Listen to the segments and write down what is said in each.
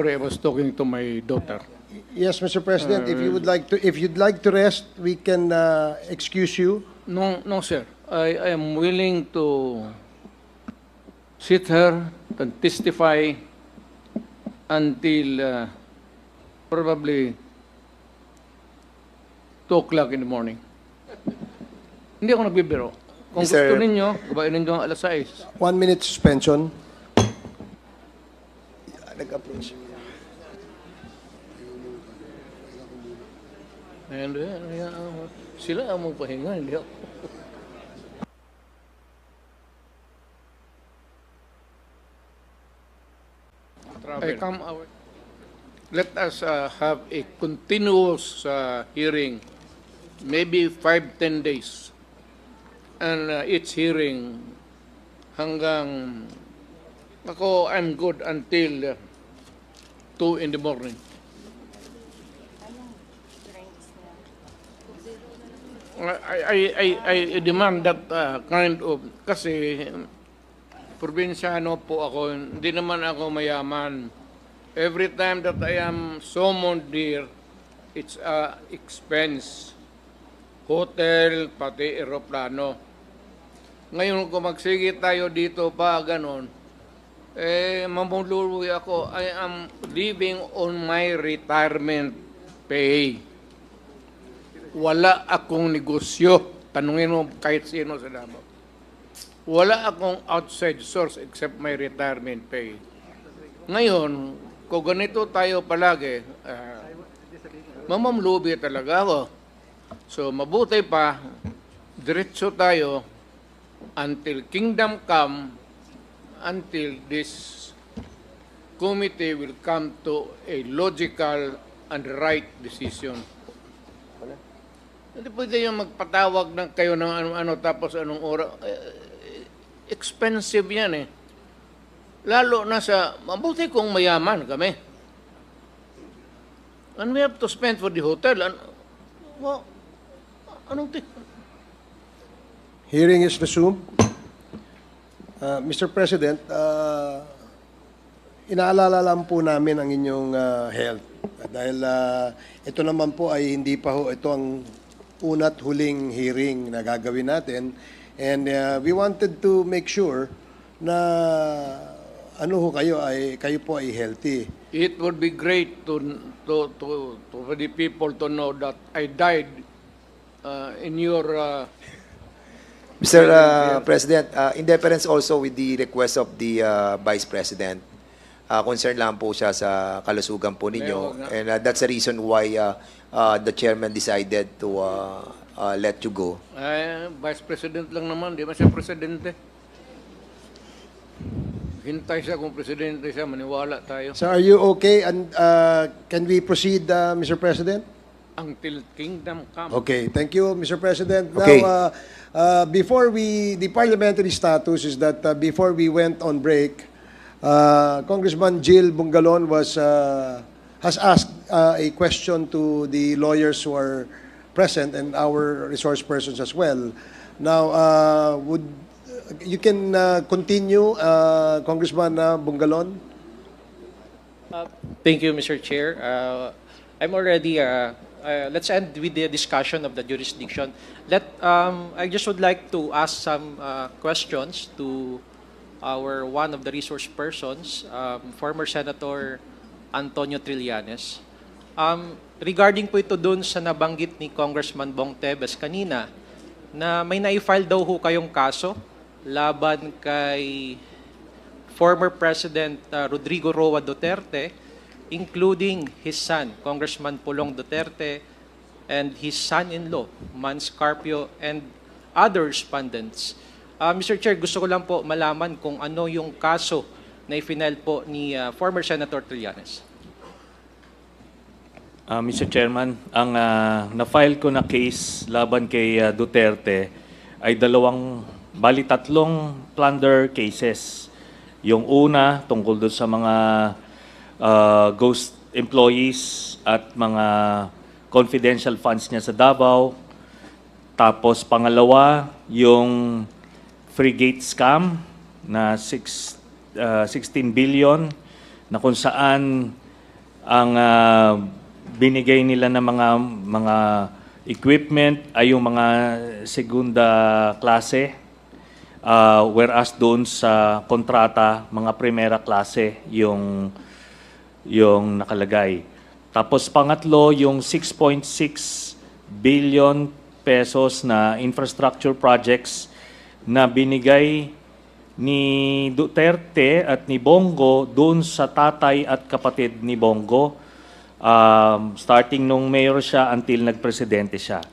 sorry, I was talking to my daughter. Yes, Mr. President, if you would like to, if you'd like to rest, we can uh, excuse you. No, no, sir. I, I am willing to sit here and testify until uh, probably 2 o'clock in the morning. Hindi ako nagbibiro. Kung Mr. gusto ninyo, gabain ninyo ang alas 6. One minute suspension. And, uh, yeah, sila ang magpahinga, hindi ako. I come out. Let us uh, have a continuous uh, hearing, maybe five, ten days. And uh, each hearing hanggang ako, I'm good until uh, two in the morning. I, I, I, I demand that uh, kind of, kasi probinsyano po ako, hindi naman ako mayaman. Every time that I am summoned here, it's a expense. Hotel, pati aeroplano. Ngayon kung magsige tayo dito pa, ganon, eh, mamuluwi ako. I am living on my retirement pay wala akong negosyo. Tanungin mo kahit sino sa Davao. Wala akong outside source except my retirement pay. Ngayon, kung ganito tayo palagi, uh, mamamlubi talaga ako. So, mabuti pa, diretso tayo until kingdom come, until this committee will come to a logical and right decision. Hindi pwede yung magpatawag ng kayo ng ano-ano tapos anong oras. Eh, expensive yan eh. Lalo na sa, mabuti kung mayaman kami. And we have to spend for the hotel. An, well, anong ti- Hearing is resumed. Uh, Mr. President, uh, inaalala lang po namin ang inyong uh, health. Dahil uh, ito naman po ay hindi pa ho, ito ang una't huling hearing na gagawin natin. And uh, we wanted to make sure na ano ho kayo ay kayo po ay healthy. It would be great to, to, to, to for the people to know that I died uh, in your uh, Mr. uh, President, uh, in deference also with the request of the uh, Vice President, uh, concern lang po siya sa kalusugan po ninyo. And uh, that's the reason why uh, uh, the chairman decided to uh, uh, let you go. Eh, Vice President lang naman, di ba siya presidente? Hintay siya kung presidente siya, maniwala tayo. So are you okay? And uh, can we proceed, uh, Mr. President? Until kingdom come. Okay, thank you, Mr. President. Okay. Now, uh, uh, before we, the parliamentary status is that uh, before we went on break, uh, Congressman Jill Bungalon was, uh, has asked uh, a question to the lawyers who are present and our resource persons as well. Now, uh, would, you can uh, continue, uh, Congressman uh, Bungalon? Uh, Thank you, Mr. Chair. Uh, I'm already, uh, uh, let's end with the discussion of the jurisdiction. Let, um, I just would like to ask some uh, questions to our, one of the resource persons, um, former Senator Antonio Trillanes. Um, Regarding po ito dun sa nabanggit ni Congressman Bong Tebes kanina, na may na-file daw ho kayong kaso laban kay former President uh, Rodrigo Roa Duterte, including his son, Congressman Pulong Duterte, and his son-in-law, Mans Carpio, and other respondents. Uh, Mr. Chair, gusto ko lang po malaman kung ano yung kaso na ifinile po ni uh, former Senator Trillanes. Ah, Mr. Chairman, ang ah, na-file ko na case laban kay ah, Duterte ay dalawang, bali tatlong plunder cases. Yung una, tungkol doon sa mga ah, ghost employees at mga confidential funds niya sa Davao. Tapos pangalawa, yung frigate scam na six, ah, 16 billion na kung saan ang ah, binigay nila ng mga mga equipment ay yung mga segunda klase Ah, whereas doon sa kontrata mga primera klase yung yung nakalagay. Tapos pangatlo, yung 6.6 billion pesos na infrastructure projects na binigay ni Duterte at ni Bongo doon sa tatay at kapatid ni Bongo um, starting nung mayor siya until nagpresidente siya.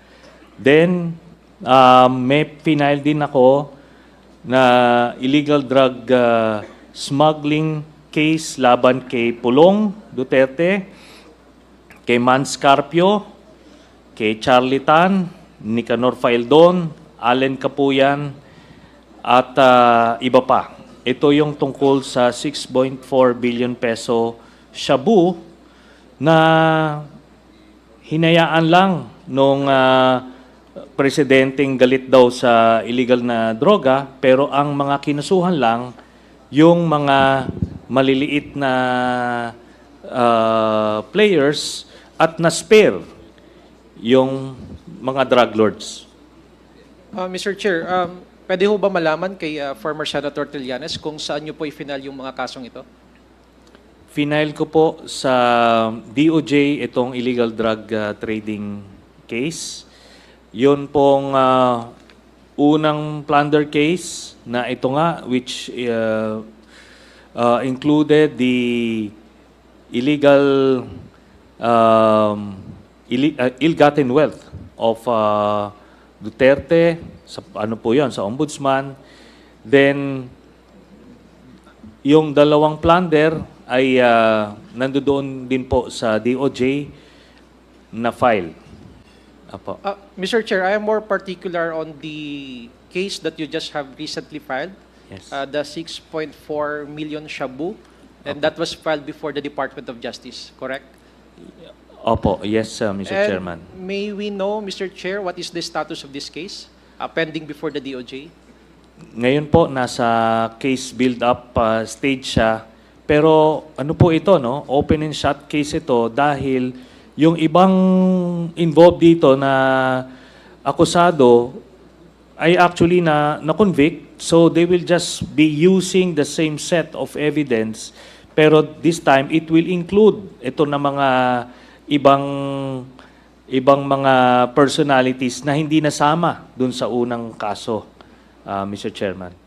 Then, um, may final din ako na illegal drug uh, smuggling case laban kay Pulong Duterte, kay Man Scarpio, kay Charlie Tan, Nicanor Faildon, Allen Capuyan, at ah, iba pa. Ito yung tungkol sa 6.4 billion peso shabu na hinayaan lang nung ah, presidenteng galit daw sa illegal na droga pero ang mga kinasuhan lang yung mga maliliit na ah, players at na-spare yung mga drug lords. Uh, Mr. Chair, um, pwede ho ba malaman kay uh, former Senator Trillanes kung saan niyo po i-final yung mga kasong ito? Final ko po sa DOJ itong illegal drug uh, trading case. Yun pong uh, unang plunder case na ito nga which uh, uh, included the illegal um, ill-gotten wealth of uh, Duterte sa ano po 'yon sa ombudsman then yung dalawang plunder ay uh, nandoon din po sa DOJ na file. Apo. Uh, Mr. Chair, I am more particular on the case that you just have recently filed, Yes. uh, the 6.4 million shabu, and that was filed before the Department of Justice, correct? Opo, yes, uh, Mr. And Chairman. May we know, Mr. Chair, what is the status of this case uh, pending before the DOJ? Ngayon po nasa case build-up uh, stage siya. Pero ano po ito, no? Open and shut case ito dahil yung ibang involved dito na akusado ay actually na na-convict so they will just be using the same set of evidence pero this time it will include ito na mga ibang ibang mga personalities na hindi nasama dun sa unang kaso, uh, Mr. Chairman.